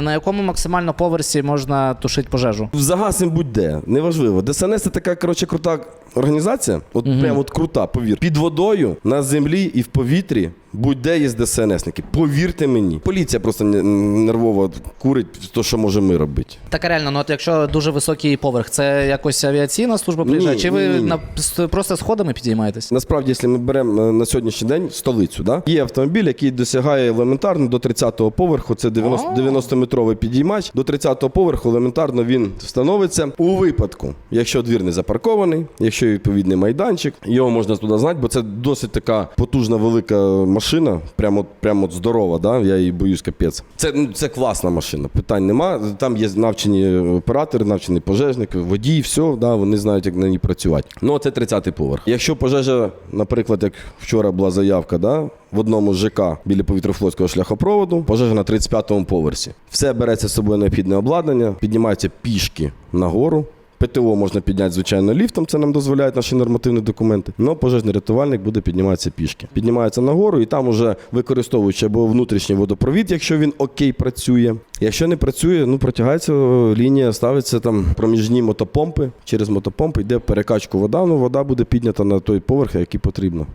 На якому максимально поверсі можна тушити пожежу? Загасим будь-де, неважливо. ДСНС це така коротше крута організація, от прям от крута, повір. Під водою, на землі і в повітрі будь-де є ДСНСники. Повірте мені. Поліція просто не- нервово курить то, що можемо ми робити. Так реально, ну от якщо дуже високий поверх, це якось авіаційна служба приїжджає? Ні, Чи ви ні, ні. На, просто сходами підіймаєтесь? Насправді, якщо ми беремо е, на сьогоднішній день столицю, да? є автомобіль, який досягає елементарно до 30-го поверху. Це 90, 90-метровий підіймач. До 30-го поверху елементарно він встановиться у випадку, якщо двір не запаркований, якщо є відповідний майданчик, його можна туди знати, бо це досить така потужна велика машина, прямо, прямо здорова. Да? Я її боюсь капець. Це, ну, це класна машина, питань нема. Там є навчені оператори, навчений пожежник, водій, все, да, вони знають, як на ній працювати. Ну, це 30-й поверх. Якщо пожежа, наприклад, як вчора була заявка, да, в одному з ЖК біля повітрофлотського шляхопроводу, пожежа на 35-му поверсі. Все береться з собою необхідне обладнання, піднімається пішки нагору. ПТО можна підняти, звичайно, ліфтом, це нам дозволяють наші нормативні документи. Но пожежний рятувальник буде підніматися пішки. Піднімається нагору і там уже використовуючи або внутрішній водопровід, якщо він окей працює. Якщо не працює, ну протягається лінія, ставиться там проміжні мотопомпи. Через мотопомпи йде перекачку вода, ну вода буде піднята на той поверх, який потрібно.